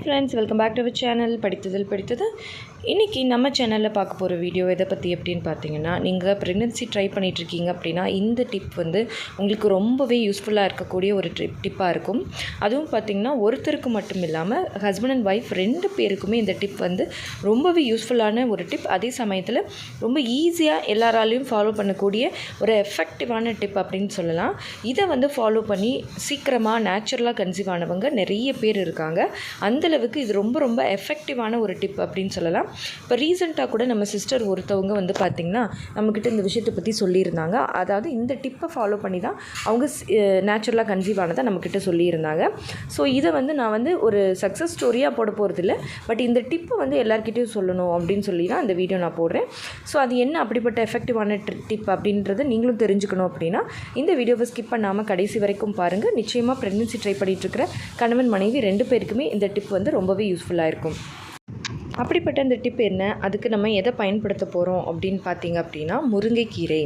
Hi friends welcome back to our channel படித்ததில் படித்தது. இன்றைக்கி நம்ம சேனலில் பார்க்க போகிற வீடியோ எதை பற்றி எப்படின்னு பார்த்தீங்கன்னா நீங்கள் ப்ரெக்னென்சி ட்ரை பண்ணிகிட்ருக்கீங்க அப்படின்னா இந்த டிப் வந்து உங்களுக்கு ரொம்பவே யூஸ்ஃபுல்லாக இருக்கக்கூடிய ஒரு ட்ரிப் டிப்பாக இருக்கும். அதுவும் பார்த்திங்கன்னா ஒருத்தருக்கு மட்டும் இல்லாமல் ஹஸ்பண்ட் அண்ட் ஒய்ஃப் ரெண்டு பேருக்குமே இந்த டிப் வந்து ரொம்பவே யூஸ்ஃபுல்லான ஒரு டிப் அதே சமயத்தில் ரொம்ப ஈஸியாக எல்லாராலையும் ஃபாலோ பண்ணக்கூடிய ஒரு எஃபெக்டிவான டிப் அப்படின்னு சொல்லலாம். இதை வந்து ஃபாலோ பண்ணி சீக்கிரமாக நேச்சுரலாக கன்சீவ் ஆனவங்க நிறைய பேர் இருக்காங்க. அளவுக்கு இது ரொம்ப ரொம்ப எஃபெக்டிவான ஒரு டிப் அப்படின்னு சொல்லலாம். இப்போ ரீசெண்டாக கூட நம்ம சிஸ்டர் ஒருத்தவங்க வந்து பார்த்திங்கன்னா நம்மக்கிட்ட இந்த விஷயத்தை பற்றி சொல்லியிருந்தாங்க. அதாவது இந்த டிப்பை ஃபாலோ பண்ணி தான் அவங்க நேச்சுரலாக கன்சீவ் ஆனதாக நம்மக்கிட்ட சொல்லியிருந்தாங்க. ஸோ இதை வந்து நான் வந்து ஒரு சக்ஸஸ் ஸ்டோரியாக போட போகிறதில்ல பட் இந்த டிப்பை வந்து எல்லாருக்கிட்டையும் சொல்லணும் அப்படின்னு சொல்லி தான் இந்த வீடியோ நான் போடுறேன். ஸோ அது என்ன அப்படிப்பட்ட எஃபெக்டிவான டிப் அப்படின்றத நீங்களும் தெரிஞ்சுக்கணும் அப்படின்னா இந்த வீடியோவை ஸ்கிப் பண்ணாமல் கடைசி வரைக்கும் பாருங்கள் நிச்சயமாக ப்ரெக்னென்சி ட்ரை பண்ணிகிட்ருக்கிற கணவன் மனைவி ரெண்டு பேருக்குமே இந்த டிப் வந்து ரொம்பவே யூஸ்ஃபுல்லாக இருக்கும். அப்படிப்பட்ட இந்த டிப் என்ன? அதுக்கு நம்ம எதை பயன்படுத்த போகிறோம் அப்படின்னு பார்த்தீங்க அப்படின்னா முருங்கைக்கீரை.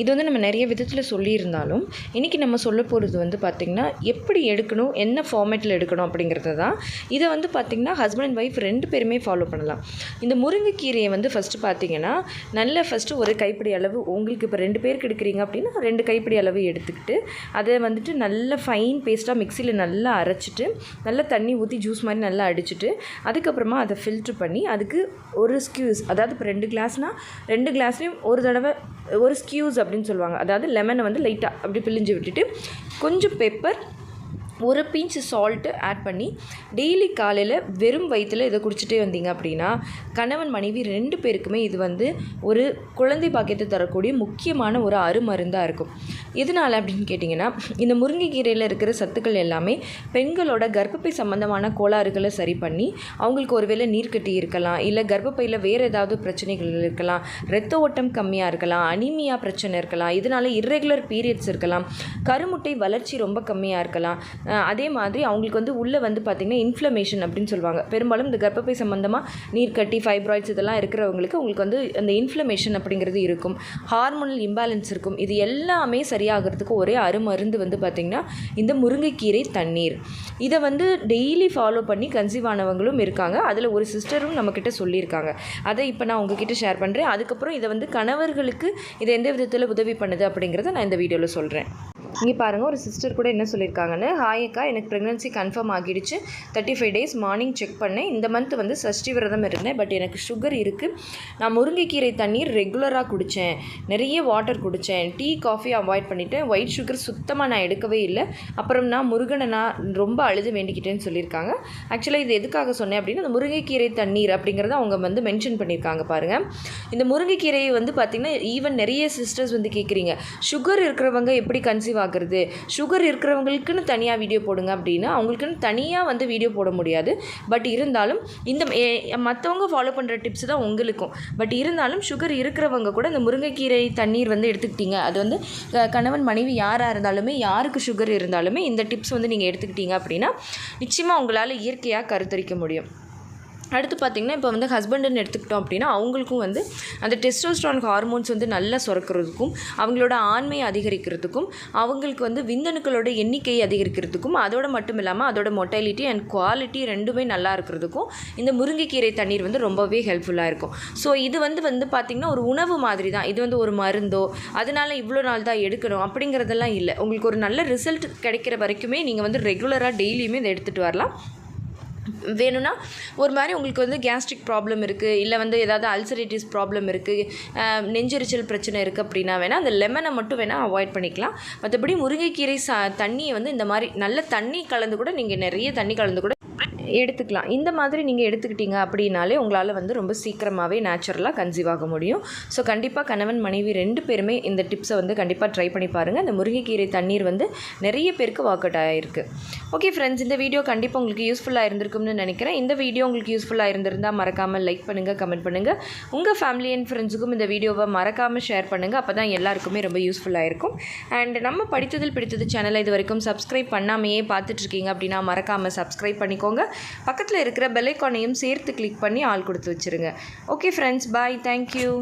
இது வந்து நம்ம நிறைய விதத்தில் சொல்லியிருந்தாலும் இன்றைக்கி நம்ம சொல்ல போகிறது வந்து பார்த்திங்கன்னா எப்படி எடுக்கணும் என்ன ஃபார்மேட்டில் எடுக்கணும் அப்படிங்கிறது தான். இதை வந்து பார்த்திங்கன்னா ஹஸ்பண்ட் அண்ட் ஒய்ஃப் ரெண்டு பேருமே ஃபாலோ பண்ணலாம். இந்த முருங்கைக்கீரையை வந்து ஃபஸ்ட்டு பார்த்தீங்கன்னா நல்ல ஃபஸ்ட்டு ஒரு கைப்பிடி அளவு உங்களுக்கு இப்போ ரெண்டு பேருக்கு எடுக்கிறீங்க அப்படின்னா ரெண்டு கைப்பிடி அளவு எடுத்துக்கிட்டு அதை வந்துட்டு நல்ல ஃபைன் பேஸ்ட்டாக மிக்சியில் நல்லா அரைச்சிட்டு நல்லா தண்ணி ஊற்றி ஜூஸ் மாதிரி நல்லா அடிச்சுட்டு அதுக்கப்புறமா அதை ஃபில்ட்ரு பண்ணி பண்ணி அதுக்கு ஒரு ஸ்கியூஸ் அதாவது இப்போ ரெண்டு கிளாஸ்னால் ரெண்டு கிளாஸ்லேயும் ஒரு தடவை ஒரு ஸ்கியூஸ் அப்படின்னு சொல்லுவாங்க. அதாவது லெமனை வந்து லைட்டாக அப்படி பிழிஞ்சு விட்டுட்டு கொஞ்சம் பெப்பர் ஒரு பிஞ்ச் சால்ட்டு ஆட் பண்ணி டெய்லி காலையில் வெறும் வயிற்றில் இதை குடிச்சிட்டே வந்தீங்க அப்படின்னா கணவன் மனைவி ரெண்டு பேருக்குமே இது வந்து ஒரு குழந்தை பாக்கியத்தை தரக்கூடிய முக்கியமான ஒரு அருமருந்தாக இருக்கும். இதனால் அப்படின்னு கேட்டிங்கன்னா இந்த முருங்கைக்கீரையில் இருக்கிற சத்துக்கள் எல்லாமே பெண்களோட கர்ப்பப்பை சம்மந்தமான கோளாறுகளை சரி பண்ணி அவங்களுக்கு ஒருவேளை நீர்க்கட்டி இருக்கலாம் இல்லை கர்ப்பப்பையில் வேறு ஏதாவது பிரச்சனைகள் இருக்கலாம் ரத்த ஓட்டம் கம்மியாக இருக்கலாம் அனிமியா பிரச்சனை இருக்கலாம் இதனால் இர்ரெகுலர் பீரியட்ஸ் இருக்கலாம் கருமுட்டை வளர்ச்சி ரொம்ப கம்மியாக இருக்கலாம் அதே மாதிரி அவங்களுக்கு வந்து உள்ளே வந்து பார்த்திங்கன்னா இன்ஃப்ளமேஷன் அப்படின்னு சொல்லுவாங்க. பெரும்பாலும் இந்த கர்ப்பப்பை சம்மந்தமாக நீர்க்கட்டி ஃபைப்ராய்ட்ஸ் இதெல்லாம் இருக்கிறவங்களுக்கு உங்களுக்கு வந்து அந்த இன்ஃப்ளமேஷன் அப்படிங்கிறது இருக்கும். ஹார்மோனல் இம்பேலன்ஸ் இருக்கும். இது எல்லாமே சரியாகிறதுக்கு ஒரே அருமருந்து வந்து பார்த்திங்கன்னா இந்த முருங்கைக்கீரை தண்ணீர். இதை வந்து டெய்லி ஃபாலோ பண்ணி கன்சீவ் ஆனவங்களும் இருக்காங்க. அதில் ஒரு சிஸ்டரும் நம்மக்கிட்ட சொல்லியிருக்காங்க. அதை இப்போ நான் உங்ககிட்ட ஷேர் பண்ணுறேன் அதுக்கப்புறம் இதை வந்து கணவர்களுக்கு இதை எந்த விதத்தில் உதவி பண்ணுது அப்படிங்கிறத நான் இந்த வீடியோவில் சொல்கிறேன் இங்கே பாருங்கள் ஒரு சிஸ்டர் கூட என்ன சொல்லியிருக்காங்கன்னு ஹாயக்கா எனக்கு ப்ரெக்னன்சி கன்ஃபார்ம் ஆகிடுச்சு. Thirty five days morning check பண்ணேன். இந்த மந்த் வந்து சஷ்டி விரதம் இருந்தேன் பட் எனக்கு சுகர் இருக்குது நான் முருங்கைக்கீரை தண்ணீர் ரெகுலராக குடித்தேன் நிறைய வாட்டர் குடித்தேன் டீ காஃபி அவாய்ட் பண்ணிவிட்டேன் ஒயிட் சுகர் சுத்தமாக நான் எடுக்கவே இல்லை. அப்புறம் நான் முருகனை நான் ரொம்ப அழுது வேண்டிக்கிட்டேன்னு சொல்லியிருக்காங்க. ஆக்சுவலாக இது எதுக்காக சொன்னேன் அப்படின்னா அந்த முருங்கைக்கீரை தண்ணீர் அப்படிங்கிறத அவங்க வந்து மென்ஷன் பண்ணியிருக்காங்க பாருங்கள் இந்த முருங்கைக்கீரையை வந்து பார்த்திங்கன்னா ஈவன் நிறைய சிஸ்டர்ஸ் வந்து கேட்குறீங்க சுகர் இருக்கிறவங்க எப்படி கன்சீவ் பார்க்குறது. சுகர் இருக்கிறவங்களுக்குன்னு தனியாக வீடியோ போடுங்க அப்படின்னா அவங்களுக்குன்னு தனியாக வந்து வீடியோ போட முடியாது. பட் இருந்தாலும் இந்த மற்றவங்க ஃபாலோ பண்ணுற டிப்ஸ் தான் உங்களுக்கும். பட் இருந்தாலும் சுகர் இருக்கிறவங்க கூட இந்த முருங்கைக்கீரை தண்ணீர் வந்து எடுத்துக்கிட்டீங்க. அது வந்து கணவன் மனைவி யாராக இருந்தாலுமே யாருக்கு சுகர் இருந்தாலுமே இந்த டிப்ஸ் வந்து நீங்கள் எடுத்துக்கிட்டீங்க அப்படின்னா நிச்சயமாக உங்களால் இயற்கையாக கருத்தரிக்க முடியும். அடுத்து பார்த்திங்கன்னா இப்போ வந்து ஹஸ்பண்டுன்னு எடுத்துக்கிட்டோம் அப்படின்னா அவங்களுக்கும் வந்து அந்த டெஸ்டோஸ்ட்ரான் ஹார்மோன்ஸ் வந்து நல்லா சுரக்கிறதுக்கும் அவங்களோட ஆண்மையை அதிகரிக்கிறதுக்கும் அவங்களுக்கு வந்து விந்தணுக்களோட எண்ணிக்கையை அதிகரிக்கிறதுக்கும் அதோட மட்டும் இல்லாமல் அதோட மொட்டாலிட்டி அண்ட் குவாலிட்டி ரெண்டுமே நல்லா இருக்கிறதுக்கும் இந்த முருங்கைக்கீரை தண்ணீர் வந்து ரொம்பவே ஹெல்ப்ஃபுல்லாக இருக்கும். ஸோ இது வந்து வந்து பார்த்திங்கன்னா ஒரு உணவு மாதிரி தான் இது வந்து ஒரு மருந்தோ அதனால் இவ்வளோ நாள் தான் எடுக்கணும் அப்படிங்கிறதெல்லாம் இல்லை. உங்களுக்கு ஒரு நல்ல ரிசல்ட் கிடைக்கிற வரைக்குமே நீங்கள் வந்து ரெகுலராக டெய்லியுமே இதை எடுத்துகிட்டு வரலாம். வேணும்னா ஒரு மாதிரி உங்களுக்கு வந்து கேஸ்ட்ரிக் ப்ராப்ளம் இருக்குது இல்லை வந்து ஏதாவது அல்சரேட்டிஸ் ப்ராப்ளம் இருக்குது நெஞ்செரிச்சல் பிரச்சனை இருக்குது அப்படின்னா வேணால் அந்த லெமனை மட்டும் வேணால் அவாய்ட் பண்ணிக்கலாம். மற்றபடி முருங்கைக்கீரை சா தண்ணியை வந்து இந்த மாதிரி நல்ல தண்ணி கலந்து கூட நீங்கள் நிறைய தண்ணி கலந்து கூட எடுத்துக்கலாம். இந்த மாதிரி நீங்கள் எடுத்துக்கிட்டீங்க அப்படின்னாலே உங்களால் வந்து ரொம்ப சீக்கிரமாகவே நேச்சுரலாக கன்சீவ் ஆக முடியும். ஸோ கண்டிப்பாக கணவன் மனைவி ரெண்டு பேருமே இந்த டிப்ஸை வந்து கண்டிப்பாக ட்ரை பண்ணி பாருங்கள் இந்த முருங்கைக்கீரை தண்ணீர் வந்து நிறைய பேருக்கு வாக் அவுட் ஆகிருக்கு ஓகே ஃப்ரெண்ட்ஸ் இந்த வீடியோ கண்டிப்பாக உங்களுக்கு யூஸ்ஃபுல்லாக இருந்திருக்கும்னு நினைக்கிறேன். இந்த வீடியோ உங்களுக்கு யூஸ்ஃபுல்லாக இருந்திருந்தால் மறக்காமல் லைக் பண்ணுங்கள் கமெண்ட் பண்ணுங்கள் உங்கள் ஃபேமிலி அண்ட் ஃப்ரெண்ட்ஸுக்கும் இந்த வீடியோவை மறக்காமல் ஷேர் பண்ணுங்கள் அப்போ தான் எல்லாருக்குமே ரொம்ப யூஸ்ஃபுல்லாக இருக்கும். அண்ட் நம்ம படித்ததில் பிடித்தது சேனலை இது வரைக்கும் சப்ஸ்கிரைப் பண்ணாமையே பார்த்துட்ருக்கீங்க அப்படின்னா மறக்காமல் சப்ஸ்கிரைப் பண்ணிக்கோங்க. பக்கத்தில் இருக்கிற பெல்லைக்கானையும் சேர்த்து கிளிக் பண்ணி ஆள் கொடுத்து வச்சுருங்க. Okay friends bye thank you